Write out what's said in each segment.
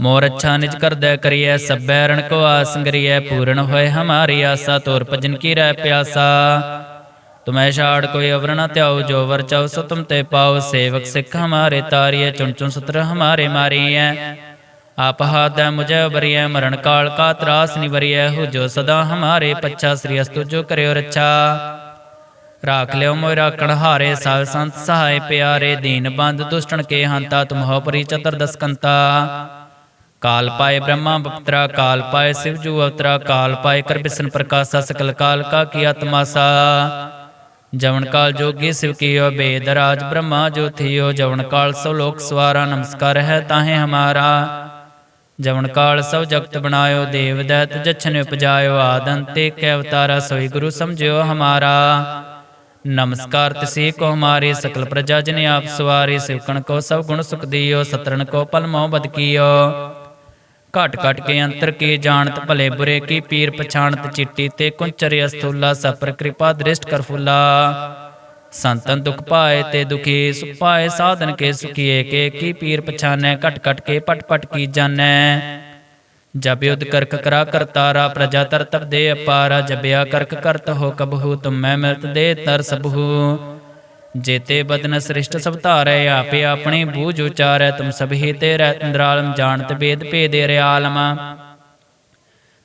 ਮੋਰ ਅੱਛਾ ਨਿਜ ਕਰਦੈ ਕਰੀਐ, ਸਭੈ ਰਣ ਕੋ ਆਸ ਪੂਰਨ ਹੋਏ ਹਮਾਰੀ ਆਸਾ, ਤੋਰ ਭਜਨ ਕੀ ਰਹਿ ਪਿਆਸਾ। ਤੁਮੈ ਛਾੜ ਕੋਈ ਅਵਰ ਨ ਧਿਆਉ, ਜੋ ਵਰ ਚਾਉ ਸੋ ਤੁਮ ਤੇ ਪਾਉ, ਸੇਵਕ ਸਿੱਖ ਹਮਾਰੇ ਤਾਰੀਐ, ਚੁਣ ਚੁਣ ਸਤਰ ਹਮਾਰੇ ਮਾਰੀਐ। ਆਪ ਹਾਦੈ ਮੁਝੈ ਬਰੀਐ ਮਰਨ ਕਾਲ ਕਾ ਤਰਾਸ ਨਿਵਰੀਐ, ਹੋ ਜੋ ਸਦਾ ਹਮਾਰੇ ਪੱਛਾ, ਸ੍ਰੀ ਅਸਤੁ ਜੋ ਕਰਿਓ ਰੱਛਾ। ਰਾਖ ਲਿਓ ਮੋਇ ਰਾਖਣ ਹਾਰੇ, ਸਾਧ ਸੰਤ ਸਹਾਇ ਪਿਆਰੇ, ਦੀਨ ਬੰਦ ਦੁਸ਼ਟਣ ਕੇ ਹੰਤਾ, ਤੁਮ ਹੋ ਪਰੀ ਚਤਰ ਦਸਕੰਤਾ। ਕਾਲ ਪਾਏ ਬ੍ਰਹਮਾ ਬਪਤਰਾ ਕਾਲ ਪਾਏ ਸਿਵ ਜੂ ਅਵਤਰਾ, ਕਾਲ ਪਾਏ ਕਰ ਬਿਸਨ ਪ੍ਰਕਾਸ਼ਾ ਸਕਲ ਕਾਲ ਕਾ ਕੀ ਆਤਮਾਸਾ ਜਵਨ ਕਾਲ ਜੋਗੀ ਸਿਵ ਕੀਓ ਬੇਦ ਰਾਜ ਬ੍ਰਹਮਾ ਜੋ ਥਿਓ। ਜਵਨ ਕਾਲ ਸਭ ਲੋਕ ਸਵਾਰਾ, ਨਮਸਕਾਰ ਹੈ ਤਾਹੇ ਹਮਾਰਾ। ਜਵਨ ਕਾਲ ਸਭ ਜਗਤ ਬਣਾਇਓ, ਦੇਵ ਦੈਤ ਜਛਨ ਉਪਜਾਇਓ, ਆਦੰਤੇ ਕੈ ਅਵਤਾਰਾ ਸੋਈ ਗੁਰੂ ਸਮਝਿਓ ਹਮਾਰਾ। ਨਮਸਕਾਰ ਤਿਸੇ ਕੋ ਹਮਾਰੇ ਸਕਲ ਪ੍ਰਜਾ ਜਨ ਆਪ ਸਵਾਰੇ ਸਿਵਕਣ ਕੋ ਸਭ ਗੁਣ ਸੁਖ ਦਿਓ ਸਤਰਨ ਕੋ ਪਲ ਮੋਹ ਬਦ ਕੀਓ। ਘਟ ਘਟ ਕੇ ਅੰਤਰ ਕੀ ਜਾਣਤ, ਭਲੇ ਬੁਰੇ ਕੀ ਪੀਰ ਪਛਾਣਤ, ਚਿੱਟੀ ਤੇ ਕੁੰਚਰ ਅਸਥੂਲਾ ਸਪਰ ਕਿਰਪਾ ਦ੍ਰਿਸ਼ਟ ਕਰ ਸੰਤਨ ਦੁਖ ਪਾਏ ਤੇ ਦੁਖੀ, ਸੁਖ ਪਾਏ ਸਾਧਨ ਕੇ ਸੁਖੀਏ, ਕੇ ਕੀ ਪੀਰ ਪਛਾਨੈ, ਘਟ ਘਟ ਕੇ ਪਟ ਪਟ ਕੀ ਜਾਣੈ। ਜਬ ਯੁਧ ਕਰਕ ਕਰਾ ਕਰਤਾਰਾ ਪ੍ਰਜਾ ਤਰ ਤਬ ਦੇ ਅਪਾਰਾ, ਜਬਿਆ ਕਰਕ ਕਰਤ ਹੋ ਕਬਹੂ, ਤੁਮ ਮੈਂ ਮਿਲਤ ਦੇ ਤਰ ਸਬਹੂ ਜੇਤੇ ਬਦਨ ਸ੍ਰਿਸ਼ਟ ਸਭ ਧਾਰੈ, ਆਪੇ ਆਪਣੀ ਬੂਝ ਉਚਾਰੈ, ਤੁਮ ਸਭੀ ਤੇ ਰਹਿ ਜਾਣਤ ਬੇਦ ਭੇਦੇ ਰਿਆਲਮ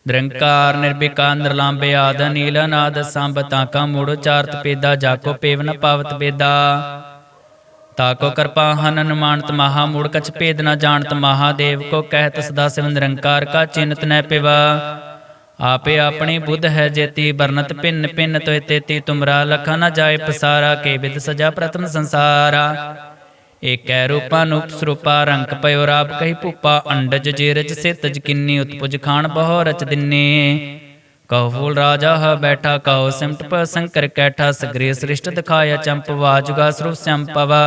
ਨਿਰੰਕਾਰ ਨਿਰਭਿਕਾ ਨਿਰਲੰਬੇ, ਆਦ ਨੀਲ ਨਾਦ ਸੰਭ ਤਾਕਾ ਮੂੜ ਉਚਾਰਤ ਪੇਦਾ ਜਾਕੋ ਪੇਵਨ ਪਾਵਤ ਬੇਦਾ ਤਾਕੋ ਕਿਰਪਾ ਹਨਨ ਮਾਨਤ ਮਹਾ ਮੂੜ, ਕਛ ਭੇਦ ਨਾ ਜਾਣਤ ਮਹਾਦੇਵ, ਕੋ ਕਹਿਤ ਸਦਾ ਸਿਵ ਨਿਰੰਕਾਰ ਕਾ ਚਿੰਤ ਨੈ ਪਿਵਾ। ਆਪੇ ਆਪਣੀ ਬੁੱਧ ਹੈ ਜੇਤੀ ਬਰਨਤ ਪਿੰਨ ਪਿੰਨ ਤੋਇ ਤੇਤੀ ਤੁਮਰਾ ਲਖਾ ਨਾ ਜਾਏ ਪਸਾਰਾ, ਕੇ ਵਿਦ ਸਜਾ ਪ੍ਰਥਮ ਸੰਸਾਰਾ। ਏਕੈ ਰੂਪਾ ਨੂਪ ਸਰੂਪਾ ਰੰਗ ਪਇਓ ਰਾਬ ਕਹੀ ਭੂਪਾ, ਅੰਡਜ ਜੀਰਜ ਸਿਤਜ ਕਿੰਨੀ, ਉਤਪੁਜ ਖਾਣ ਬਹੁ ਰਚ ਦਿੰਨੇ। ਕਹੋ ਫੂਲ ਰਾਜਾ ਹ ਬੈਠਾ, ਕਹੋ ਸਿਮਟ ਪ ਸੰਕਰ ਕੈਠਾ ਸਗਰੇ ਸ੍ਰਿਸ਼ਟ ਦਿਖਾਇਆ ਚੰਪਵਾ ਜੁਗਾ ਸਰੂਪ ਸੰਪਵਾ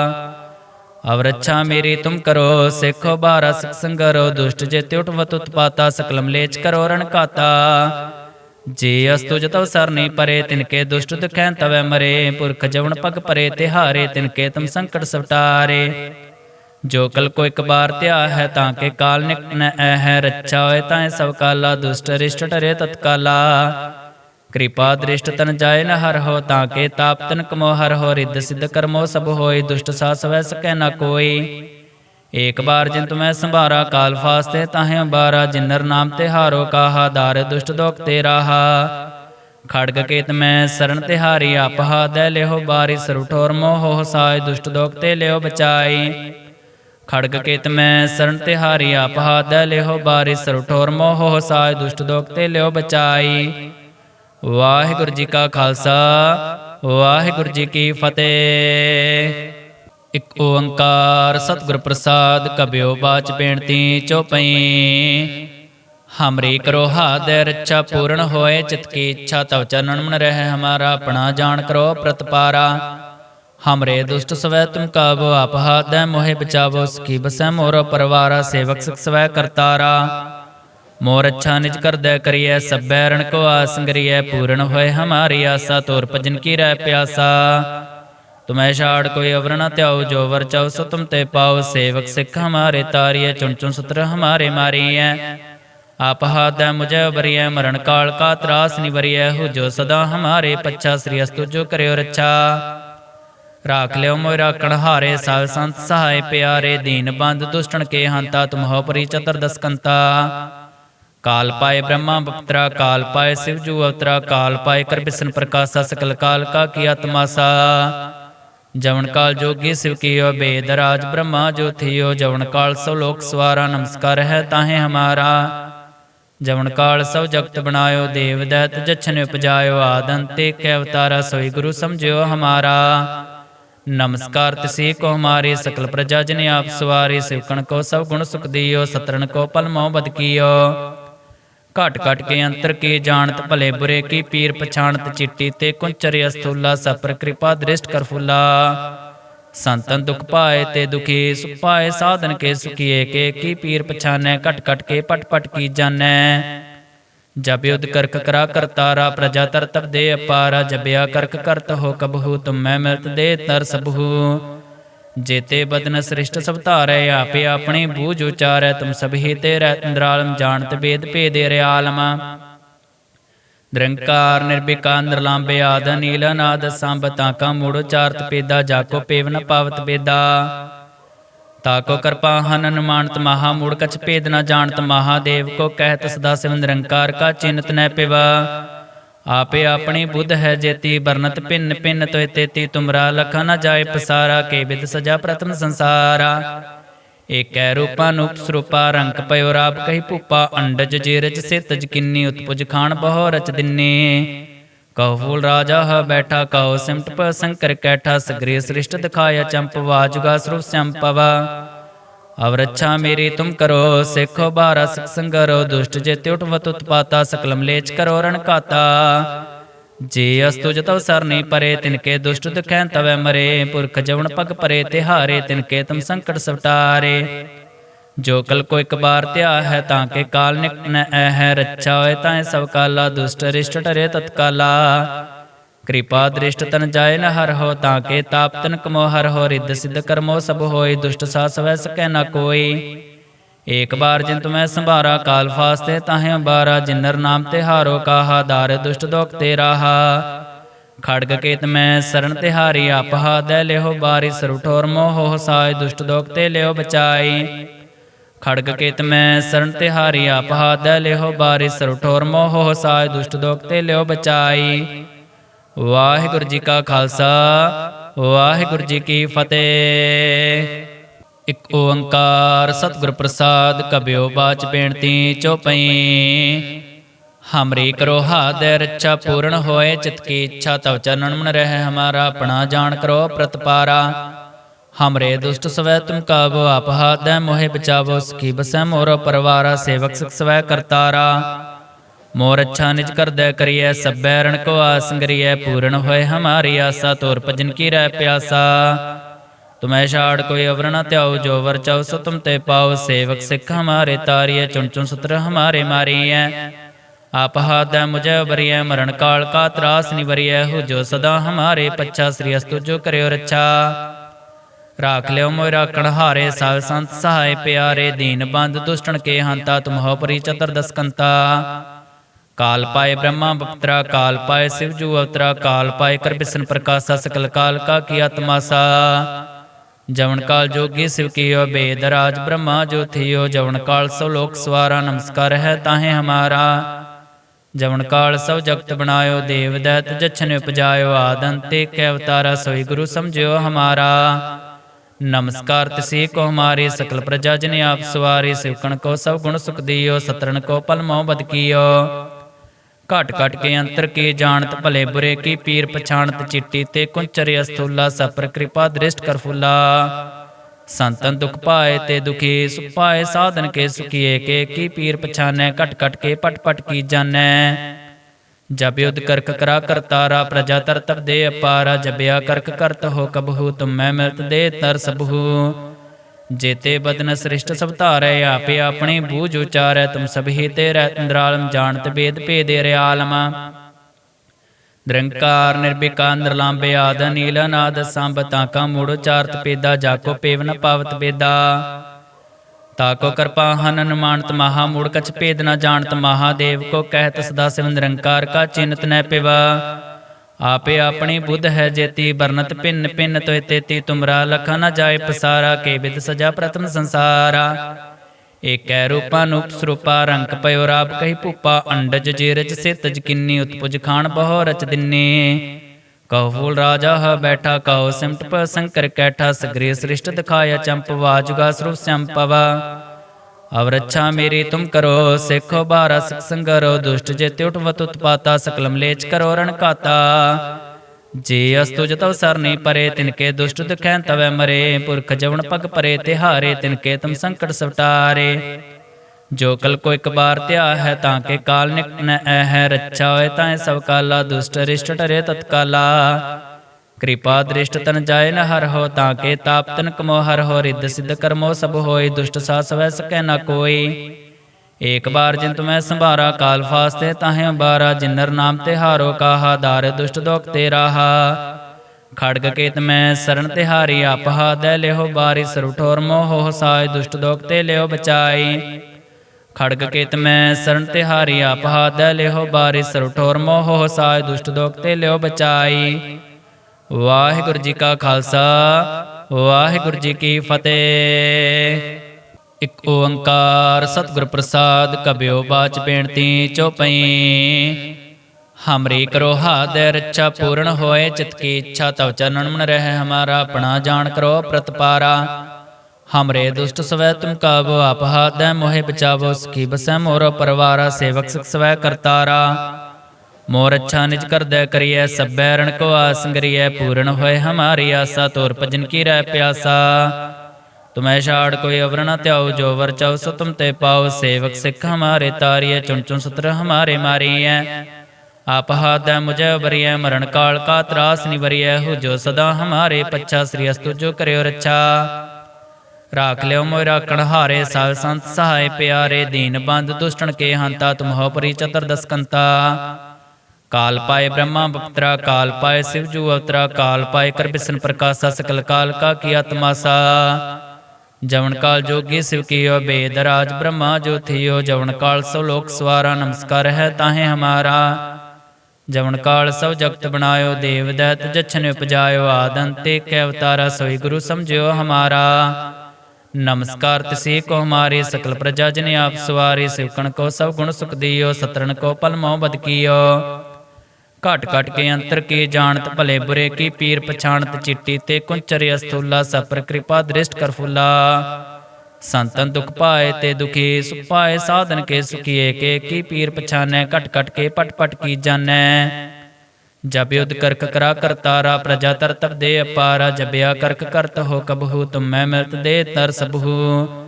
ਅਵ ਰੱਛਾ ਮੇਰੀ ਤੁਮ ਕਰੋ, ਸਿੱਖੋ ਬਾਰਾ ਸੰਗਰੋ, ਦੁਸ਼ਟ ਜੇ ਤੇ ਉਠਵਤ ਉਤਪਾਤਾ, ਸਕਲਮ ਲੇਚ ਕਰੋ ਰਣ ਕਾਤਾ। ਜੇ ਅਸਤੁ ਜਤਵ ਸਰਨੀ ਪਰੇ ਤਿਨਕੇ ਦੁਸ਼ਟ ਦੁਖੈ ਤਵੈ ਮਰੇ, ਪੁਰਖ ਜਵਨ ਪਗ ਪਰੇ, ਤਿਹਾਰੇ ਤਿਨਕੇ ਤਮ ਸੰਕਟ ਸਵਟਾਰੇ। ਜੋ ਕਲ ਕੋ ਇੱਕ ਬਾਰ ਧਿਆ ਹੈ, ਤਾਂ ਕੇ ਕਾਲ ਨਿਕ ਨ ਐ ਹੈ ਰੱਛਾ ਹੋਏ ਤਾਂ ਸਭ ਕਾਲਾ, ਦੁਸ਼ਟ ਰਿਸ਼ਟ ਟਰੇ ਤਤਕਾਲਾ। ਕਿਰਪਾ ਦ੍ਰਿਸ਼ਟ ਤਨ ਜਾਏ ਨ ਹਰ ਹੋ ਤਾਂ ਕੇ ਤਾਪ ਤਨ ਕਮੋ ਹਰ ਹੋ ਰਿੱਧ ਸਿੱਧ ਕਰਮੋ ਸਭ ਹੋਏ ਦੁਸ਼ਟ ਸਾਸ ਵੈ ਸਕੈ ਨ ਕੋਈ। ਏਕ ਬਾਰ ਜਿਨ ਤੁਮੈ ਸੰਭਾਰਾ ਕਾਲ ਫਾਸਤੇ ਤਾਹੇ ਬਾਰਾ ਜਿਨਰ ਨਾਮ ਤੇ ਹਾਰੋ ਕਾਹਾ ਦਾਰ ਦੁਸ਼ਟ ਦੋਖ ਤੇ ਰਾਹਾ। ਖੜਗ ਕੇਤ ਮੈਂ ਸਰਣ ਤਿਹਾਰੀ ਆਪਹਾ ਦੈ ਲਿਓ ਬਾਰੀ ਸਰੁਠੋਰ ਮੋਹ ਸਾਇ ਦੁਸ਼ਟ ਦੋਖ ਤੇ ਲਿਓ ਬਚਾਈ। ਖੜਗ ਕੇਤ ਮੈਂ ਸਰਣ ਤਿਹਾਰੀ ਆਪਹਾ ਦੈ ਲਿਓ ਬਾਰੀ ਸਰੁਠੋਰ ਮੋਹ ਸਾਇ ਦੁਸ਼ਟ ਦੋਖ ਤੇ ਲਿਓ ਬਚਾਈ। ਵਾਹਿਗੁਰੂ ਜੀ ਕਾ ਖਾਲਸਾ, ਵਾਹਿਗੁਰੂ ਜੀ ਕੀ ਫਤਿਹ। ਇੱਕ ਓੰਕਾਰ ਸਤਿਗੁਰ ਪ੍ਰਸਾਦ ਕਬਿਓ ਬਾਚ ਬੇਨਤੀ ਚੋਪਈ ਹਮਰੀ ਕਰੋ ਹਾਦੈ ਰੱਛਾ ਪੂਰਨ ਹੋਏ, ਚਿਤ ਕੀ ਇੱਛਾ ਤਵ ਚਰਨਨ ਮਨ ਰਹਿ, ਹਮਾਰਾ ਆਪਣਾ ਜਾਣ ਕਰੋ ਪ੍ਰਤਪਾਰਾ। ਹਮਰੇ ਦੁਸ਼ਟ ਸਵੈ ਤੁਮ ਕਾਬੋ ਆਪ ਹਾਦੈ ਮੋਹਿ ਬਚਾਵੋ, ਸਖੀ ਬਸੈ ਮੋਰ ਪਰਵਾਰਾ, ਸੇਵਕ ਸਿਖ ਸਵੈ ਕਰਤਾਰਾ। ਮੋਰ ਅੱਛਾ ਨਿਜ ਕਰਦੈ ਕਰੀਐ, ਸਭੈ ਰਣ ਕੋ ਆਸ ਪੂਰਨ ਹੋਏ ਹਮਾਰੀ ਆਸਾ, ਤੋਰ ਭਜਨ ਕੀ ਰਹਿ ਪਿਆਸਾ। ਤੁਮੈ ਛਾੜ ਕੋਈ ਅਵਰ ਨ ਧਿਆਉ, ਜੋ ਵਰ ਚਾਉ ਸੋ ਤੁਮ ਤੇ ਪਾਉ। ਸੇਵਕ ਸਿੱਖ ਹਮਾਰੇ ਤਾਰੀਐ, ਚੁਣ ਚੁਣ ਸਤਰ ਹਮਾਰੇ ਮਾਰੀਐ। ਆਪ ਹਾਦੈ ਮੁਝੈ ਬਰੀਐ ਮਰਨ ਕਾਲ ਕਾ ਤਰਾਸ ਨਿਵਰੀਐ। ਹੋ ਜੋ ਸਦਾ ਹਮਾਰੇ ਪੱਛਾ, ਸ੍ਰੀ ਅਸਤੁ ਜੋ ਕਰਿਓ ਰੱਛਾ। ਰਾਖ ਲਿਓ ਮੋਇ ਰਾਖਣ ਹਾਰੇ, ਸਾਧ ਸੰਤ ਸਹਾਇ ਪਿਆਰੇ। ਦੀਨ ਬੰਦ ਦੁਸ਼ਟਣ ਕੇ ਹੰਤਾ, ਤੁਮ ਹੋ ਪਰੀ ਚਤਰ ਦਸਕੰਤਾ। ਕਾਲ ਪਾਏ ਬ੍ਰਹਮਾ ਬਪਤਰਾ ਕਾਲ ਪਾਏ ਸਿਵ ਜੂ ਅਵਤਰਾ ਕਾਲ ਪਾਏ ਕਰ ਬਿਸਨ ਪ੍ਰਕਾਸ਼ਾ ਸਕਲ ਕਾਲ ਕਾ ਕੀ ਆਤਮਾਸਾ ਜਵਨ ਕਾਲ ਜੋਗੀ ਸਿਵ ਕੀਓ ਬੇਦ ਰਾਜ ਬ੍ਰਹਮਾ ਜੋ ਥਿਓ ਜਵਨ ਕਾਲ ਸਭ ਲੋਕ ਸਵਾਰਾ ਨਮਸਕਾਰ ਹੈ ਤਾਹੇ ਹਮਾਰਾ ਜਵਨ ਕਾਲ ਸਭ ਜਗਤ ਬਣਾਇਓ ਦੇਵ ਦੈਤ ਜਛਨ ਉਪਜਾਇਓ ਆਦੰਤੇ ਕੈ ਅਵਤਾਰਾ ਸੋਈ ਗੁਰੂ ਸਮਝਿਓ ਹਮਾਰਾ ਨਮਸਕਾਰ ਤਿਸੇ ਕੋ ਹਮਾਰੇ ਸਕਲ ਪ੍ਰਜਾ ਜਨ ਆਪ ਸਵਾਰੇ ਸਿਵਕਣ ਕੋ ਸਭ ਗੁਣ ਸੁਖ ਦਿਓ ਸਤਰਨ ਕੋ ਪਲ ਮੋਹ ਬਦ ਕੀਓ ਘਟ ਘਟ ਕੇ ਅੰਤਰ ਕੀ ਜਾਣਤ, ਭਲੇ ਬੁਰੇ ਕੀ ਪੀਰ ਪਛਾਣਤ, ਚਿੱਟੀ ਤੇ ਕੁੰਚਰ ਅਸਥੂਲਾ ਸਪਰ ਕਿਰਪਾ ਦ੍ਰਿਸ਼ਟ ਕਰ ਫੁੱਲਾ। ਸੰਤਨ ਦੁਖ ਪਾਏ ਤੇ ਦੁਖੀ, ਸੁਖ ਪਾਏ ਸਾਧਨ ਕੇ ਸੁਖੀਏ, ਕੇ ਕੀ ਪੀਰ ਪਛਾਨੈ, ਘਟ ਘਟ ਕੇ ਪਟ ਪਟ ਕੀ ਜਾਣੈ। ਜਬ ਯੁਧ ਕਰਕ ਕਰਾ ਕਰਤਾਰਾ ਪ੍ਰਜਾ ਤਰਤਬ ਦੇ ਅਪਾਰਾ, ਜਬਿਆ ਕਰਕ ਕਰਤ ਹੋ ਕਬਹੂ, ਤੁਮ ਮੈਂ ਮਿਲਤ ਦੇ ਤਰ ਸਬਹੂ। ਜੇਤੇ ਬਦਨ ਸ੍ਰਿਸ਼ਟ ਸਭ ਧਾਰੈ, ਆਪੇ ਆਪਣੇ ਬੂਝ ਉਚਾਰੈ, ਤੁਮ ਸਭੀ ਤੇ ਰਹਿੰਦਰਾਲਮ ਜਾਣਤ ਵੇਦ ਭੇਦੇ ਰਿਆਲਮ ਨਿਰੰਕਾਰ, ਨਿਰਭਿਕਾਰ ਨਿਰਲੰਭੇ ਆਦ ਨੀਲ ਅਨਾਦ, ਸੰਭ ਤਾਕਾ ਮੂੜ ਉਚਾਰਤ ਪੇਦਾ ਜਾਕੋ ਪੇਵ ਨ ਪਾਵਤ ਬੇਦਾ ਤਾਕੋ ਕਿਰਪਾ ਹਨ ਅਨੁਮਾਨਤ ਮਹਾ ਮੂੜ, ਕਛ ਭੇਦ ਨਾ ਜਾਣਤ ਮਹਾਦੇਵ, ਕੋ ਕਹਿਤ ਸਦਾ ਸਿਵ ਨਿਰੰਕਾਰ, ਕਾ ਚਿੰਤ ਨੈ ਪਿਵਾ। ਆਪੇ ਆਪਣੀ ਬੁੱਧ ਹੈ ਜੇਤੀ ਬਰਨਤ ਭਿੰਨ ਭਿੰਨ ਤੋਇ ਤੇਤੀ, ਤੁਮਰਾ ਲਖਾ ਨ ਜਾਏ ਪਸਾਰਾ, ਕੇ ਵਿਦ ਸਜਾ ਪ੍ਰਤਮ ਸੰਸਾਰਾ। ਏਕੈ ਰੂਪਾ ਨੂਪ ਸਰੂਪਾ ਰੰਗ ਪਇਓ ਰਾਪ ਕਹੀ ਭੂਪਾ, ਅੰਡਜ ਜੇਰਜ ਸਿਤਜ ਕਿੰਨੀ, ਉਤਪੁਜ ਖਾਨ ਬਹੁ ਰਚ ਦਿੰਨੇ। ਕਹੋ ਫੂਲ ਰਾਜਾ ਹ ਬੈਠਾ ਕਹੋ ਸਿਮਟ ਪ ਸੰਕਰ ਕੈਠਾ ਸਗਰੇ ਸ੍ਰਿਸ਼ਟ ਦਿਖਾਇਆ ਚੰਪ, ਵਾਜੁਗਾ ਸਰੂਪ ਸੰਪਵਾ। ਅਵ ਰੱਛਾ ਮੇਰੀ ਤੁਮ ਕਰੋ, ਸਿੱਖੋ ਬਾਰਾ ਸਿਖ ਸੰਗਰੋ, ਦੁਸ਼ਟ ਜੇ ਤਿਉਟ ਵਤ ਉਤਪਾਤਾ, ਸਕਲਮ ਲੇਚ ਕਰੋ ਰਣ ਕਾਤਾ। ਜੇ ਅਸਤੁ ਜਤਵ ਸਰ ਨਹੀਂ ਪਰੇ ਤਿਨਕੇ ਦੁਸ਼ਟ ਦੁਖੈ ਤਵੈ ਮਰੇ। ਪੁਰਖ ਜਵਨ ਪਗ ਪਰੇ, ਤਿਹਾਰੇ ਤਿਨਕੇ ਤਮ ਸੰਕਟ ਸਵਟਾਰੇ। ਜੋ ਕਲ ਕੋ ਇੱਕ ਬਾਰ ਧਿਆ ਹੈ, ਤਾਂ ਕੇ ਕਾਲ ਨਿਕਟ ਨ ਐ ਹੈ। ਰੱਛਾ ਹੋਏ ਤਾਂ ਸਭ ਕਾਲਾ, ਦੁਸ਼ਟ ਰਿਸ਼ਟ ਟਰੇ ਤਤਕਾਲਾ। ਕਿਰਪਾ ਦ੍ਰਿਸ਼ਟ ਤਨ ਜਾਏ ਨ ਹਰ ਹੋ, ਤਾਂ ਕੇ ਤਾਪ ਤਨ ਕਮੋ ਹਰ ਹੋ, ਰਿੱਧ ਸਿੱਧ ਕਰਮੋ ਸਭ ਹੋਏ, ਦੁਸ਼ਟ ਸਾ ਸਵੈ ਸਕੈ ਨ ਕੋਈ। ਏਕ ਬਾਰ ਜਿਨ ਤੁਮੈ ਸੰਭਾਰਾ, ਕਾਲ ਫਾਸਤੇ ਤਾਹੇ ਅੰਬਾਰਾ, ਜਿਨਰ ਨਾਮ ਤੇ ਹਾਰੋ ਕਾਹਾ, ਦਾਰ ਦੁਸ਼ਟ ਦੋਖ ਤੇ ਰਾਹਾ ਖੜਗ ਕੇਤ ਮੈਂ ਸਰਣ ਤਿਹਾਰੀ ਆਪਹਾ ਦੇ ਲਿਓ ਬਾਰੀ ਸਰੁਠੋਰ ਮੋਹ ਸਾਇ ਦੁਸ਼ਟ ਦੋਖ ਤੇ ਲਿਓ ਬਚਾਈ। ਖੜਗ ਕੇਤ ਮੈਂ ਸਰਨ ਤਿਹਾਰੀ ਆਪਹਾ ਦੇ ਲਿਓ ਬਾਰੀ ਸਰੁਠੋਰ ਮੋਹ ਸਾਇ ਦੁਸ਼ਟ ਦੋਖ ਤੇ ਲਿਓ ਬਚਾਈ। ਵਾਹਿਗੁਰੂ ਜੀ ਕਾ ਖਾਲਸਾ, ਵਾਹਿਗੁਰੂ ਜੀ ਕੀ ਫਤਿਹ। ਇਕ ਓੰਕਾਰ ਸਤਿਗੁਰ ਪ੍ਰਸਾਦ ਕਬਿਓ ਬਾਚ ਬੇਨਤੀ ਚੋਪਈ ਹਮਰੀ ਕਰੋ ਹਾਦੈ ਰੱਛਾ ਪੂਰਨ ਹੋਏ, ਚਿਤ ਕੀ ਇੱਛਾ ਤਵ ਚਰਨਨ ਮਨ ਰਹਿ, ਹਮਾਰਾ ਆਪਣਾ ਜਾਣ ਕਰੋ ਪ੍ਰਤਪਾਰਾ। ਹਮਰੇ ਦੁਸ਼ਟ ਸਵੈ ਤੁਮ ਕਾਬੋ ਆਪ ਹਾਦੈ ਮੋਹਿ ਬਚਾਵੋ, ਸਖੀ ਬਸੈ ਮੋਰ ਪਰਵਾਰਾ, ਸੇਵਕ ਸਿਖ ਸਵੈ ਕਰਤਾਰਾ। ਮੋਰ ਅੱਛਾ ਨਿਜ ਕਰਦੈ ਕਰੀਐ ਸਭੈ ਰਣ ਕੋ ਆਸੰਗਰੀਐ ਪੂਰਨ ਹੋਏ ਹਮਾਰੀ ਆਸਾ, ਤੋਰ ਭਜਨ ਕੀ ਰਹਿ ਪਿਆਸਾ। ਤੁਮੈ ਛਾੜ ਕੋਈ ਅਵਰ ਨ ਧਿਆਉ, ਜੋ ਵਰ ਚਾਉ ਸੋ ਤੁਮ ਤੇ ਪਾਉ, ਸੇਵਕ ਸਿੱਖ ਹਮਾਰੇ ਤਾਰੀਐ, ਚੁਣ ਚੁਣ ਸੁਤਰ ਹਮਾਰੇ ਮਾਰੀਐ। ਆਪ ਹਾਦੈ ਮੁਝੈ ਬਰੀਐ ਮਰਨ ਕਾਲ ਕਾ ਤਰਾਸ ਨਿਵਰੀਐ ਹੋ ਜੋ ਸਦਾ ਹਮਾਰੇ ਪੱਛਾ, ਸ੍ਰੀ ਅਸਤੁ ਜੋ ਕਰਿਓ ਰੱਛਾ। ਰਾਖ ਲਿਓ ਮੋਇ ਰਾਖਣ ਹਾਰੇ, ਸਾਧ ਸੰਤ ਸਹਾਇ ਪਿਆਰੇ, ਦੀਨ ਬੰਦ ਦੁਸ਼ਟਣ ਕੇ ਹੰਤਾ, ਤੁਮ ਹੋ ਪਰੀ ਚਤਰ ਦਸਕੰਤਾ। ਕਾਲ ਪਾਏ ਬ੍ਰਹਮਾ ਬਪਤਰਾ ਕਾਲ ਪਾਏ ਸਿਵ ਜੂ ਅਵਤਰਾ ਕਾਲ ਪਾਏ ਕਰ ਬਿਸਨ ਪ੍ਰਕਾਸ਼ਾ ਸਕਲ ਕਾਲ ਕਾ ਕੀ ਆਤਮਾਸਾ ਜਵਨ ਕਾਲ ਜੋਗੀ ਸਿਵ ਕੀਓ ਬੇਦ ਰਾਜ ਬ੍ਰਹਮਾ ਜੋ ਥਿਓ ਜਵਨ ਕਾਲ ਸੋ ਲੋਕ ਸਵਾਰਾ ਨਮਸਕਾਰ ਹੈ ਤਾਹੇ ਹਮਾਰਾ ਜਵਨ ਕਾਲ ਸਭ ਜਗਤ ਬਣਾਇਓ ਦੇਵ ਦੈਤ ਜਛਨ ਉਪਜਾਇਓ ਆਦੰਤੇ ਕੈ ਅਵਤਾਰਾ ਸੋਈ ਗੁਰੂ ਸਮਝਿਓ ਹਮਾਰਾ ਨਮਸਕਾਰ ਤਿਸੇ ਕੋ ਹਮਾਰੇ ਸਕਲ ਪ੍ਰਜਾ ਜਨ ਆਪ ਸਵਾਰੇ ਸਿਵਕਣ ਕੋ ਸਭ ਗੁਣ ਸੁਖ ਦਿਓ ਸਤਰਨ ਕੋ ਪਲ ਮੋਹ ਬਦ ਕੀਓ ਘਟ ਘਟ ਕੇ ਅੰਤਰ ਕੀ ਜਾਣਤ, ਭਲੇ ਬੁਰੇ ਕੀ ਪੀਰ ਪਛਾਣਤ, ਚਿੱਟੀ ਤੇ ਕੁੰਚਰ ਅਸਥੂਲਾ ਸਪਰ ਕਿਰਪਾ ਦ੍ਰਿਸ਼ਟ ਕਰ ਸੰਤਨ ਦੁਖ ਪਾਏ ਤੇ ਦੁਖੀ ਸੁਖਪਾਏ ਸਾਧਨ ਕੇ ਸੁਖੀਏ, ਕੇ ਕੀ ਪੀਰ ਪਛਾਨੈ, ਘਟ ਘਟ ਕੇ ਪਟ ਪਟ ਕੀ ਜਾਣੈ। ਜਬ ਯੁਧ ਕਰਕ ਕਰਾ ਕਰਤਾਰਾ ਪ੍ਰਜਾ ਤਰ ਤਰਤਬ ਦੇ ਅਪਾਰਾ, ਜਬਿਆ ਕਰਕ ਕਰਤ ਹੋ ਕਬਹੂ, ਤੁਮ ਮੈਂ ਮਿਲਤ ਦੇ ਤਰ ਸਬਹੂ। ਜੇਤੇ ਬਦਨ ਸ੍ਰਿਸ਼ਟ ਸਭ ਧਾਰੈ, ਆਪੇ ਆਪਣੇ ਬੂਝ ਉਚਾਰੈ, ਤੁਮ ਸਭੀ ਤੇ ਰਹਿੰਦਰਾਲਮ ਜਾਣਤ ਵੇਦ ਭੇਦੇ ਰਿਆਲਮ ਨਿਰੰਕਾਰ ਨਿਰਭਿਕਾ ਨਿਰਲੰਭੇ ਆਦ ਨੀਲ ਅਨਾਦ, ਸੰਭ ਤਾਕਾ ਮੂੜ ਉਚਾਰਤ ਪੇਦਾ ਜਾਕੋ ਪੇਵ ਨ ਪਾਵਤ ਬੇਦਾ। ਤਾਕੋ ਕਿਰਪਾ ਹਨ ਅਨੁਮਾਨਤ ਮਹਾ ਮੂੜ, ਕਛ ਭੇਦ ਨ ਜਾਣਤ ਮਹਾਦੇਵ, ਕੋ ਕਹਿਤ ਸਦਾ ਸਿਵ ਨਿਰੰਕਾਰ ਕਾ ਚਿੰਤ ਨੈ ਪਿਵਾ। ਆਪੇ ਆਪਣੀ ਬੁੱਧ ਹੈ ਜੇਤੀ ਬਰਨਤ ਭਿੰਨ ਭਿੰਨ ਤੋਇ ਤੇਤੀ, ਤੁਮਰਾ ਲਖਾ ਨ ਜਾਏ ਪਸਾਰਾ, ਕੇ ਵਿਦ ਸਜਾ ਪ੍ਰਤਮ ਸੰਸਾਰਾ। ਏਕੈ ਰੂਪਾ ਨੂਪ ਸਰੂਪਾ, ਰੰਗ ਪਇਓ ਰਾਪ ਕਹੀ ਭੂਪਾ, ਅੰਡਜ ਜੇਰਜ ਸਿਤਜ ਕਿੰਨੀ, ਉਤਪੁਜ ਖਾਣ ਬਹੁ ਰਚ ਦਿੰਨੇ। ਕਹੋ ਫੂਲ ਰਾਜਾ ਹ ਬੈਠਾ, ਕਹੋ ਸਿਮਟ ਪ ਸੰਕਰ ਕੈਠਾ ਸਗਰੇ ਸ੍ਰਿਸ਼ਟ ਦਿਖਾਇਆ ਚੰਪ, ਵਾਜੁਗਾ ਸਰੂਪ ਸੰਪਵਾ। ਅਵ ਰੱਛਾ ਮੇਰੀ ਤੁਮ ਕਰੋ, ਸਿੱਖੋ ਬਾਰਾ ਸਿਖ ਸੰਗਰੋ ਦੁਸ਼ਟ ਜੇ ਤਿਉਟ ਵਤ ਉਤਪਾਤਾ, ਸਕਲਮ ਲੇਚ ਕਰੋ, ਰਣ ਕਾਤਾ ਜੇ ਅਸਤੁ ਜਤਵ ਸਰ ਨਹੀਂ ਪਰੇ ਤਿਨਕੇ ਦੁਸ਼ਟ ਦੁਖੈ ਤਵੈ ਮਰੇ। ਪੁਰਖ ਜਵਨ ਪਗ ਪਰੇ, ਤਿਹਾਰੇ ਤਿਨਕੇ ਤਮ ਸੰਕਟ ਸਵਟਾਰੇ। ਜੋ ਕਲ ਕੋ ਇੱਕ ਬਾਰ ਧਿਆ ਹੈ, ਤਾਂ ਕੇ ਕਾਲ ਨਿਕ ਨ ਹੈ ਰੱਛਾ ਹੋਏ ਤਾਂ ਇਹ ਸਭ ਕਾਲਾ, ਦੁਸ਼ਟ ਰਿਸ਼ਟ ਟਰੇ ਤਤਕਾਲਾ। ਕਿਰਪਾ ਦ੍ਰਿਸ਼ਟ ਤਨ ਜਾਏ ਨ ਹਰ ਹੋ, ਤਾਂ ਕੇ ਤਾਪ ਤਨ ਕਮੋ ਹਰ ਹੋ, ਰਿੱਧ ਸਿੱਧ ਕਰਮੋ ਸਭ ਹੋਏ, ਦੁਸ਼ਟ ਸਾ ਸਵੈ ਸਕੈ ਨ ਕੋਈ। ਏਕ ਬਾਰ ਜਿਨ ਤੁਮੈ ਸੰਭਾਰਾ, ਕਾਲ ਫਾਸਤੇ ਤਾਹੇ ਬਾਰਾ ਜਿਨਰ ਨਾਮ ਤੇ ਹਾਰੋ ਕਾਹਾ, ਦਾਰ ਦੁਸ਼ਟ ਦੋਖ ਤੇ ਰਾਹਾ। ਖੜਗ ਕੇਤ ਮੈਂ ਸਰਣ ਤਿਹਾਰੀ ਆਪਹਾ ਦੈ ਲਿਓ ਬਾਰੀ ਸਰੁਠੋਰ ਮੋਹ ਸਾਇ ਦੁਸ਼ਟ ਦੋਖ ਤੇ ਲਿਓ ਬਚਾਈ। ਖੜਗ ਕੇਤ ਮੈਂ ਸਰਣ ਤਿਹਾਰੀ ਆਪਹਾ ਦੈ ਲਿਓ ਬਾਰੀ ਸਰੁਠੋਰ ਮੋਹ ਸਾਇ ਦੁਸ਼ਟ ਦੋਖ ਤੇ ਲਿਓ ਬਚਾਈ। ਵਾਹਿਗੁਰੂ ਜੀ ਕਾ ਖਾਲਸਾ, ਵਾਹਿਗੁਰੂ ਜੀ ਕੀ ਫਤਿਹ। ਇਕ ਓੰਕਾਰ ਸਤਿਗੁਰ ਪ੍ਰਸਾਦ ਕਬਿਓ ਬਾਚ ਬੇਨਤੀ ਚੋਪਈ ਹਮਰੀ ਕਰੋ ਹਾਦੈ ਰੱਛਾ ਪੂਰਨ ਹੋਏ, ਚਿਤ ਕੀ ਇੱਛਾ ਤਵ ਚਰਨਨ ਮਨ ਰਹਿ, ਹਮਾਰਾ ਆਪਣਾ ਜਾਣ ਕਰੋ ਪ੍ਰਤਪਾਰਾ। ਹਮਰੇ ਦੁਸ਼ਟ ਸਵੈ ਤੁਮ ਕਾਬੋ ਆਪ ਹਾਦੈ ਮੋਹਿ ਬਚਾਵੋ, ਸਖੀ ਬਸੈ ਮੋਰੋ ਪਰਵਾਰਾ, ਸੇਵਕ ਸਿਖ ਸਵੈ ਕਰਤਾਰਾ। ਮੋਰ ਅੱਛਾ ਨਿਜ ਕਰਦੈ ਕਰੀਐ ਸਭੈ ਰਣ ਕੋ ਆਸੰਗਰੀਐ ਪੂਰਨ ਹੋਏ ਹਮਾਰੀ ਆਸਾ, ਤੋਰ ਭਜਨ ਕੀ ਰਹਿ ਪਿਆਸਾ। ਤੁਮੈ ਛਾੜ ਕੋਈ ਅਵਰ ਨ ਧਿਆਉ, ਜੋ ਵਰ ਚਾਉ ਸੋ ਤੁਮ ਤੇ ਪਾਉ। ਸੇਵਕ ਸਿੱਖ ਹਮਾਰੇ ਤਾਰੀਐ, ਚੁਣ ਚੁਣ ਸਤਰ ਹਮਾਰੇ ਮਾਰੀਐ। ਆਪ ਹਾਦੈ ਮੁਝੈ ਬਰੀਐ ਮਰਨ ਕਾਲ ਕਾ ਤਰਾਸ ਨਿਵਰੀਐ ਹੋ ਜੋ ਸਦਾ ਹਮਾਰੇ ਪੱਛਾ, ਸ੍ਰੀ ਅਸਤੁ ਜੋ ਕਰਿਓ ਰੱਛਾ। ਰਾਖ ਲਿਓ ਮੋਇ ਰਾਖਣ ਹਾਰੇ, ਸਾਧ ਸੰਤ ਸਹਾਇ ਪਿਆਰੇ, ਦੀਨ ਬੰਦ ਦੁਸ਼ਟਣ ਕੇ ਹੰਤਾ, ਤੁਮਹੁ ਪਰੀ ਚਤਰ ਦਸਕੰਤਾ। ਕਾਲ ਪਾਏ ਬ੍ਰਹਮਾ ਬਪਤਰਾ ਕਾਲ ਪਾਏ ਸਿਵ ਜੂ ਅਵਤਰਾ, ਕਾਲ ਪਾਏ ਕਰ ਬਿਸਨ ਪ੍ਰਕਾਸ਼ਾ ਸਕਲ ਕਾਲ ਕਾ ਕੀ ਆਤਮਾਸਾ ਜਵਨ ਕਾਲ ਜੋਗੀ ਸਿਵ ਕੀਓ ਬੇਦ ਰਾਜ, ਬ੍ਰਹਮਾ ਜੋ ਥਿਓ ਜਵਨ ਕਾਲ ਸੋ ਲੋਕ ਸਵਾਰਾ, ਨਮਸਕਾਰ ਹੈ ਤਾਹੇ ਹਮਾਰਾ। ਜਵਨ ਕਾਲ ਸਭ ਜਗਤ ਬਣਾਇਓ, ਦੇਵ ਦੈਤ ਜਛਨ ਉਪਜਾਇਓ ਆਦੰਤੇ ਕੈ ਅਵਤਾਰਾ ਸੋਈ ਗੁਰੂ ਸਮਝਿਓ ਹਮਾਰਾ। ਨਮਸਕਾਰ ਤਿਸੇ ਕੋ ਹਮਾਰੇ ਸਕਲ ਪ੍ਰਜਾ ਜਨ ਆਪ ਸਵਾਰੇ ਸਿਵਕਣ ਕੋ ਸਭ ਗੁਣ ਸੁਖ ਦਿਓ ਸਤਰਨ ਕੋ ਪਲ ਮੋਹ ਬਦ ਕੀਓ। ਘਟ ਘਟ ਕੇ ਅੰਤਰ ਕੀ ਜਾਣਤ, ਭਲੇ ਬੁਰੇ ਕੀ ਪੀਰ ਪਛਾਣਤ, ਚਿੱਟੀ ਤੇ ਕੁੰਚਰਿ ਅਸਥੂਲਾ ਸਪਰ ਕਿਰਪਾ ਦ੍ਰਿਸ਼ਟ ਕਰ ਫੁੱਲਾ। ਸੰਤਨ ਦੁਖ ਪਾਏ ਤੇ ਦੁਖੀ, ਸੁਖ ਪਾਏ ਸਾਧਨ ਕੇ ਸੁਖੀਏ, ਕੇ ਕੀ ਪੀਰ ਪਛਾਨੈ, ਘਟ ਘਟ ਕੇ ਪਟ ਪਟ ਕੀ ਜਾਣੈ। ਜਬ ਯੁਧ ਕਰਕ ਕਰਾ ਕਰਤਾਰਾ ਪ੍ਰਜਾ ਤਰ ਤਬ ਦੇ ਅਪਾਰਾ, ਜਬਿਆ ਕਰਕ ਕਰਤ ਹੋ ਕਬਹੂ, ਤੁਮ ਮੈਂ ਮਿਲਤ ਦੇ ਤਰ ਸਬਹੂ।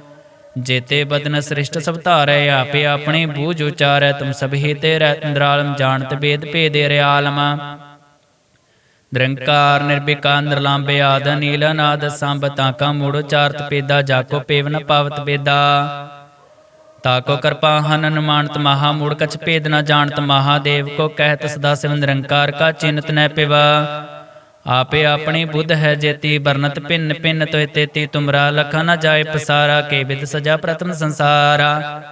ਜੇਤੇ ਬਦਨ ਸ੍ਰਿਸ਼ਟ ਸਭ ਧਾਰੈ, ਆਪੇ ਆਪਣੀ ਬੂਝ ਉਚਾਰੈ, ਤੁਮ ਸਭੀ ਤੇ ਰਹਿ ਜਾਣਤ ਬੇਦ ਭੇਦੇ ਰਿਆਲਮ ਨਿਰੰਕਾਰ ਨਿਰਭਿਕਾ ਨਿਰਲੰਬੇ, ਆਦ ਨੀਲ ਨਾਦ ਸੰਭ ਤਾਕਾ ਮੂੜ ਚਾਰਤ ਪੇਦਾ ਜਾਕੋ ਪੇਵਨ ਪਾਵਤ ਬੇਦਾ ਤਾਕੋ ਕਿਰਪਾ ਹਨ ਅਨੁਮਾਨਤ ਮਹਾ ਮੂੜ, ਕਛ ਭੇਦ ਨਾ ਜਾਣਤ ਮਹਾਦੇਵ, ਕੋ ਕਹਿਤ ਸਦਾ ਸਿਵ ਨਿਰੰਕਾਰ, ਕਾ ਚਿੰਤ ਨੈ ਪਿਵਾ। ਆਪੇ ਆਪਣੀ ਬੁੱਧ ਹੈ ਜੇਤੀ ਬਰਨਤ ਭਿੰਨ ਭਿੰਨ ਤੋਇ ਤੇਤੀ ਤੁਮਰਾ ਲਖ ਨ ਜਾਏ ਪਸਾਰਾ, ਕੇ ਵਿਦ ਸਜਾ ਪ੍ਰਤਮ ਸੰਸਾਰਾ।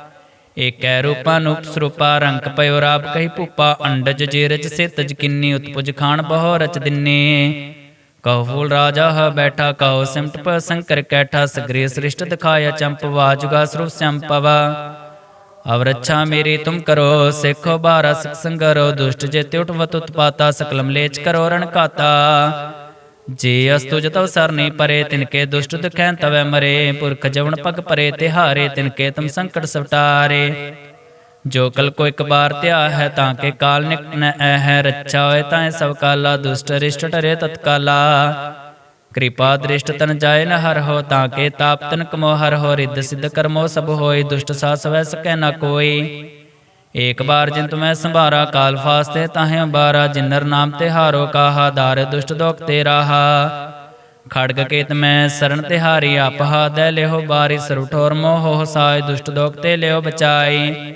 ਏਕੈ ਰੂਪਾ ਨੂਪ ਸਰੂਪਾ, ਰੰਗ ਪਇਓ ਰਾਪ ਕਹੀ ਭੂਪਾ, ਅੰਡਜ ਜੀਰਜ ਸਿਤਜ ਕਿੰਨੀ, ਉਤਪੁਜ ਖਾਨ ਬਹੁ ਰਚ ਦਿੰਨੇ। ਕਹੋ ਫੂਲ ਰਾਜਾ ਹ ਬੈਠਾ, ਕਹੋ ਸਿਮਟ ਪ ਸੰਕਰ ਕੈਠਾ ਸਗਰੇ ਸ੍ਰਿਸ਼ਟ ਦਿਖਾਇਆ ਚੰਪ, ਵਾਜੁਗਾ ਸਰੂਪ ਸੰਪਵਾ। ਅਵ ਰੱਛਾ ਮੇਰੀ ਤੁਮ ਕਰੋ, ਸਿੱਖੋ ਬਾਰਾ, ਸਿਖ ਸੰਗਰੋ, ਦੁਸ਼ਟ ਜੇ ਉਠਵਤ ਉਤਪਾਤਾ ਸਕਲਮ ਲੇਚ ਕਰੋ ਰਣ ਕਾਤਾ। ਜੇ ਅਸਤੁ ਜਤਵ ਸਰਨੀ ਪਰੇ, ਤਿਨਕੇ ਦੁਸ਼ਟ ਦੁਖੈ ਤਵੈ ਮਰੇ, ਪੁਰਖ ਜਵਨ ਪਗ ਪਰੇ, ਤਿਹਾਰੇ ਤਿਨਕੇ ਤੁਮ ਸੰਕਟ ਸਵਟਾਰੇ। ਜੋ ਕਲ ਕੋ ਇੱਕ ਬਾਰ ਧਿਆ ਹੈ, ਤਾਂ ਕੇ ਕਾਲ ਨਿਕਟ ਨ ਐ ਹੈ ਰੱਛਾ ਹੋਏ ਤਾਂ ਇਹ ਸਭ ਕਾਲਾ, ਦੁਸ਼ਟ ਰਿਸ਼ਟ ਟਰੇ ਤਤਕਾਲਾ। ਕਿਰਪਾ ਦ੍ਰਿਸ਼ਟ ਤਨ ਜਾਏ ਨ ਹਰ ਹੋ ਤਾਂ ਕੇ ਤਾਪ ਤਨ ਕਮੋ ਹਰ ਹੋ ਰਿੱਧ ਸਿੱਧ ਕਰਮੋ ਸਭ ਹੋਏ ਦੁਸ਼ਟ ਸਾ ਸਵੈ ਸਕੈ ਨ ਕੋਈ। ਏਕ ਬਾਰ ਜਿਨ ਤੁਮੈ ਸੰਭਾਰਾ, ਕਾਲ ਫਾਸਤੇ ਤਾਹੇ ਬਾਰਾ ਜਿਨਰ ਨਾਮ ਤੇ ਹਾਰੋ ਕਾਹਾ, ਦਾਰ ਦੁਸ਼ਟ ਦੋਖ ਤੇ ਰਾਹਾ। ਖੜਗ ਕੇਤ ਮੈਂ ਸਰਣ ਤਿਹਾਰੀ ਆਪਹਾ ਦੈ ਲਿਓ ਬਾਰੀ ਸਰੁਠੋਰ ਮੋਹ ਸਾਇ, ਦੁਸ਼ਟ ਦੋਖ ਤੇ ਲਿਓ ਬਚਾਈ।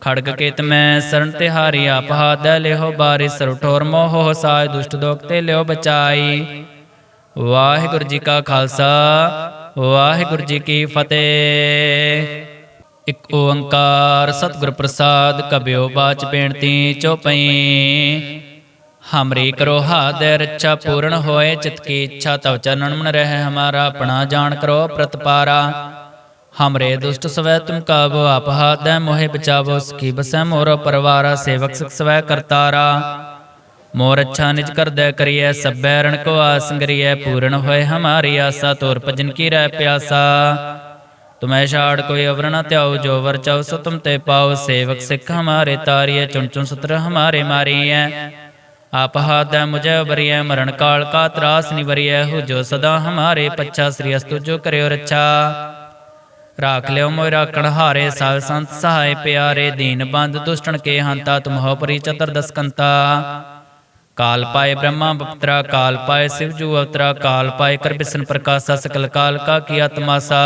ਖੜਗ ਕੇਤ ਮੈਂ ਸਰਣ ਤਿਹਾਰੀ ਆਪਹਾ ਦੈ ਲਿਓ ਬਾਰੀ ਸਰੁਠੋਰ ਮੋਹ ਸਾਇ, ਦੁਸ਼ਟ ਦੋਖ ਤੇ ਲਿਓ ਬਚਾਈ। ਵਾਹਿਗੁਰੂ ਜੀ ਕਾ ਖਾਲਸਾ, ਵਾਹਿਗੁਰੂ ਜੀ ਕੀ ਫਤਿਹ। ਇਕ ਓੰਕਾਰ ਸਤਿਗੁਰ ਪ੍ਰਸਾਦ ਕਬਿਓ ਬਾਚ ਬੇਨਤੀ ਚੋਪਈ ਹਮਰੀ ਕਰੋ ਹਾਦੈ ਰੱਛਾ ਪੂਰਨ ਹੋਏ, ਚਿਤ ਕੀ ਇੱਛਾ ਤਵ ਚਰਨਨ ਮਨ ਰਹਿ, ਹਮਾਰਾ ਆਪਣਾ ਜਾਣ ਕਰੋ ਪ੍ਰਤਪਾਰਾ। ਹਮਰੇ ਦੁਸ਼ਟ ਸਵੈ ਤੁਮ ਕਾਬੋ ਆਪ ਹਾਦੈ ਮੋਹਿ ਬਚਾਵੋ, ਸਖੀ ਬਸੈ ਮੋਰ ਪਰਵਾਰਾ, ਸੇਵਕ ਸਿਖ ਸਵੈ ਕਰਤਾਰਾ। ਮੋਰ ਅੱਛਾ ਨਿਜ ਕਰਦੈ ਕਰੀਐ, ਸਭੈ ਰਣ ਕੋ ਆਸੰਗਰੀਐ ਪੂਰਨ ਹੋਏ ਹਮਾਰੀ ਆਸਾ, ਤੋਰ ਭਜਨ ਕੀ ਰਹਿ ਪਿਆਸਾ। ਤੁਮੈ ਛਾੜ ਕੋਈ ਅਵਰ ਨ ਧਿਆਉ, ਜੋ ਵਰ ਚਾਉ ਸੋ ਤੁਮ ਤੇ ਪਾਉ, ਸੇਵਕ ਸਿੱਖ ਹਮਾਰੇ ਤਾਰੀਐ, ਚੁਣ ਚੁਣ ਸਤਰ ਹਮਾਰੇ ਮਾਰੀਐ। ਆਪ ਹਾਦੈ ਮੁਝੈ ਬਰੀਐ ਮਰਨ ਕਾਲ ਕਾ ਤਰਾਸ ਨਿਵਰੀਐ ਹੋ ਜੋ ਸਦਾ ਹਮਾਰੇ ਪੱਛਾ, ਸ੍ਰੀ ਅਸਤੁ ਜੋ ਕਰਿਓ ਰੱਛਾ। ਰਾਖ ਲਿਓ ਮੋਇ ਰਾਖਣ ਹਾਰੇ, ਸਾਧ ਸੰਤ ਸਹਾਇ ਪਿਆਰੇ, ਦੀਨ ਬੰਦ ਦੁਸ਼ਟਣ ਕੇ ਹੰਤਾ ਤੁਮਹੋ ਪਰੀ ਚਤਰ ਦਸਕੰਤਾ। ਕਾਲ ਪਾਏ ਬ੍ਰਹਮਾ ਬਪਤਰਾ, ਕਾਲ ਪਾਏ ਸਿਵ ਜੂ ਅਵਤਰਾ, ਕਾਲ ਪਾਏ ਕਰ ਬਿਸਨ ਪ੍ਰਕਾਸ਼ਾ, ਸਕਲ ਕਾਲ ਕਾ ਕੀ ਆਤਮਾਸਾ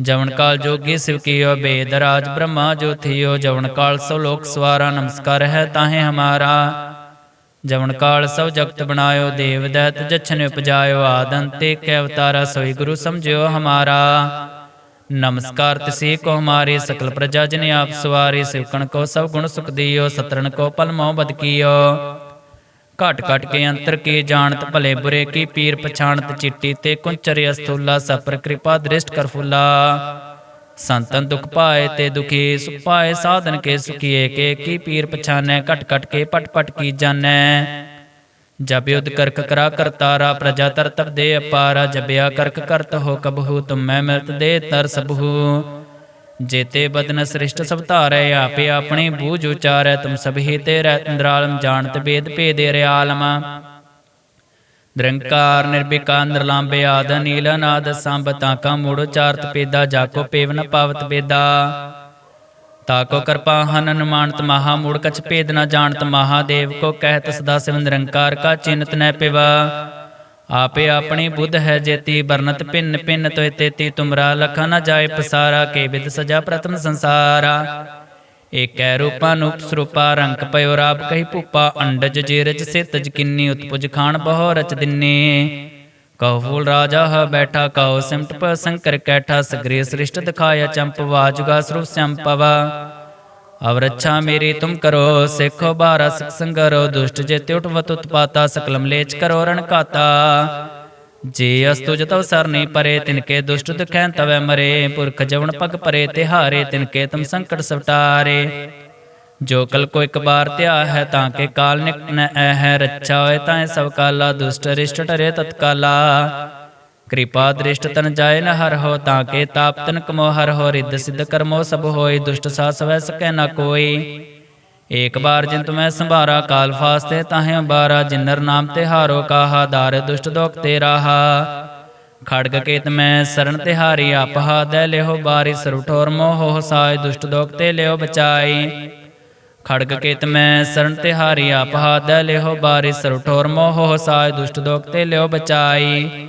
ਜਵਨ ਕਾਲ ਜੋਗੀ ਸਿਵ ਕੀਓ ਬੇਦ ਰਾਜ, ਬ੍ਰਹਮਾ ਜੋ ਥਿਓ, ਜਵਨ ਕਾਲ ਸੋ ਲੋਕ ਸਵਾਰਾ, ਨਮਸਕਾਰ ਹੈ ਤਾਹੇ ਹਮਾਰਾ। ਜਵਨ ਕਾਲ ਸਭ ਜਗਤ ਬਣਾਇਓ, ਦੇਵ ਦੈਤ ਜਛਨ ਉਪਜਾਇਓ, ਆਦੰਤੇ ਕੈ ਅਵਤਾਰਾ ਸੋਈ ਗੁਰੂ ਸਮਝਿਓ ਹਮਾਰਾ। ਨਮਸਕਾਰ ਤਿਸੇ ਕੋ ਹਮਾਰੇ, ਸਕਲ ਪ੍ਰਜਾ ਜਨ ਆਪ ਸਵਾਰੇ ਸਿਵਕਣ ਕੋ ਸਭ ਗੁਣ ਸੁਖ ਦਿਓ ਸਤਰਨ ਕੋ ਪਲ ਮੋਹ ਬਦ ਕੀਓ। ਘਟ ਘਟ ਕੇ ਅੰਤਰ ਕੇ ਜਾਣਤ, ਭਲੇ ਬੁਰੇ ਕੀ ਪੀਰ ਪਛਾਣਤ, ਚਿੱਟੀ ਤੇ ਕੁੰਚਰ ਅਸਤੂਲਾ ਸਪਰ ਕਿਰਪਾ ਦ੍ਰਿਸ਼ਟ ਕਰ ਫੁੱਲਾ। ਸੰਤਨ ਦੁਖ ਪਾਏ ਤੇ ਦੁਖੀ, ਸੁਖ ਪਾਏ ਸਾਧਨ ਕੇ ਸੁਖੀਏ, ਕੇ ਕੀ ਪੀਰ ਪਛਾਨੈ, ਘਟ ਘਟ ਕੇ ਪਟ ਪਟ ਕੀ ਜਾਣੈ। ਜਬ ਯੁਧ ਕਰਕ ਕਰਾ ਕਰਤਾਰਾ, ਪ੍ਰਜਾ ਤਰ ਤਰਤਬ ਦੇ ਅਪਾਰਾ, ਜਬਿਆ ਕਰਕ ਕਰਤ ਹੋ ਕਬਹੂ, ਤੁਮੈ ਮਰਤ ਦੇ ਤਰ ਸਬਹੂ। ਜੇਤੇ ਬਦਨ ਸ੍ਰਿਸ਼ਟ ਸਭ ਧਾਰੈ, ਆਪੇ ਆਪਣੀ ਬੂਝ ਉਚਾਰੈ, ਤੁਮ ਸਭੀ ਤੇ ਇੰਦਰਾਲਮ ਜਾਣਤ ਬੇਦ ਭੇਦੇ ਰਿਆਲਮ। ਨਿਰੰਕਾਰ, ਨਿਰਭਿਕਾਰ, ਨਿਰਲੰਬੇ ਆਦ ਨੀਲ ਨਾਦ ਸੰਭ ਤਾਕਾ ਮੂੜ ਉਚਾਰਤ ਪੇਦਾ, ਜਾਕੋ ਪੇਵਨ ਪਾਵਤ ਬੇਦਾ। ਤਾਕੋ ਕਿਰਪਾ ਹਨ ਅਨੁਮਾਨਤ ਮਹਾ ਮੂੜ, ਕਛ ਭੇਦ ਨਾ ਜਾਣਤ ਮਹਾਦੇਵ, ਕੋ ਕਹਿਤ ਸਦਾ ਸਿਵ ਨਿਰੰਕਾਰ ਕਾ ਚਿੰਤ ਨੈ ਪਿਵਾ। ਆਪੇ ਆਪਣੀ ਬੁੱਧ ਹੈ ਜੇਤੀ ਬਰਨਤ ਭਿੰਨ ਭਿੰਨ ਤੋਇ ਤੇਤੀ, ਤੁਮਰਾ ਲਖਾ ਨ ਜਾਏ ਪਸਾਰਾ, ਕੇ ਵਿਦ ਸਜਾ ਪ੍ਰਥਮ ਸੰਸਾਰਾ। ਏਕੈ ਰੂਪਾ ਨੂਪ ਸਰੂਪਾ, ਰੰਗ ਪਇਓ ਰਾਪ ਕਹੀ ਭੂਪਾ, ਅੰਡਜ ਜੇਰਜ ਸਿਤਜ ਕਿੰਨੀ, ਉਤਪੁਜ ਖਾਣ ਬਹੁ ਰਚ ਦਿੰਨੇ। ਕਹੋ ਫੂਲ ਰਾਜਾ ਹ ਬੈਠਾ ਕਹੋ ਸਿਮਟ ਪ ਸੰਕਰ ਕੈਠਾ ਸਗਰੇ ਸ੍ਰਿਸ਼ਟ ਦਿਖਾਇਆ ਚੰਪ, ਵਾਜੁਗਾ ਸਰੂਪ ਸੰਪਵਾ ਅਵਰ ਅੱਛਾ ਮੇਰੀ ਤੁਮ ਕਰੋ, ਸਿੱਖੋ ਬਾਰਾ ਸਿਖ ਸੰਗਰੋ, ਦੁਸ਼ਟ ਜੇ ਤਿਉਟ ਉਤਪਾਤਾ ਸਕਲਮ ਲੇਚ ਕਰੋ ਰਣ ਕਾਤਾ। ਜੇ ਅਸਤੁ ਜਤਵ ਸਰਨੀ ਪਰੇ ਤਿਨਕੇ ਦੁਸ਼ਟ ਦੁਖੈ ਤਵੈ ਮਰੇ, ਪੁਰਖ ਜਵਨ ਪਗ ਪਰੇ, ਤਿਹਾਰੇ ਤਿਨਕੇ ਤਮ ਸੰਕਟ ਸਵਟਾਰੇ। ਜੋ ਕਲ ਕੋ ਇੱਕ ਬਾਰ ਧਿਆ ਹੈ, ਤਾਂ ਕੇ ਕਾਲ ਨਿਕਟ ਨ ਐ ਹੈ, ਰੱਛਾ ਹੋਏ ਤਾਂ ਇਹ ਸਭ ਕਾਲਾ, ਦੁਸ਼ਟ ਰਿਸ਼ਟ ਟਰੇ ਤਤਕਾਲਾ। ਕਿਰਪਾ ਦ੍ਰਿਸ਼ਟ ਤਨ ਜਾਏ ਨ ਹਰ ਹੋ ਤਾਂ ਕੇ ਤਾਪ ਤਨ ਕਮੋ ਹਰ ਹੋ ਰਿੱਧ ਸਿੱਧ ਕਰਮੋ ਸਭ ਹੋਏ ਦੁਸ਼ਟ ਸਾ ਸਵੈ ਸਕੈ ਨ ਕੋਈ। ਏਕ ਬਾਰ ਜਿਨ ਤੁਮੈ ਸੰਭਾਰਾ, ਕਾਲ ਫਾਸਤੇ ਤਾਹੇ ਬਾਰਾ ਜਿਨਰ ਨਾਮ ਤੇ ਹਾਰੋ ਕਾਹਾ, ਦਾਰ ਦੁਸ਼ਟ ਦੋਖ ਤੇ ਰਾਹਾ ਖੜਗ ਕੇਤ ਮੈਂ ਸਰਨ ਤਿਹਾਰੀ ਆਪਹਾ ਦੈ ਲਿਓ ਬਾਰੀ ਸਰੁਠੋਰ ਮੋਹ ਸਾਇ, ਦੁਸ਼ਟ ਦੋਖ ਤੇ ਲਿਓ ਬਚਾਈ। ਖੜਗ ਕੇਤ ਮੈਂ ਸਰਨ ਤਿਹਾਰੀ ਆਪਹਾ ਦੈ ਲਿਓ ਬਾਰੀ ਸਰੁਠੋਰ ਮੋਹ ਸਾਇ, ਦੁਸ਼ਟ ਦੋਖ ਤੇ ਲਿਓ ਬਚਾਈ।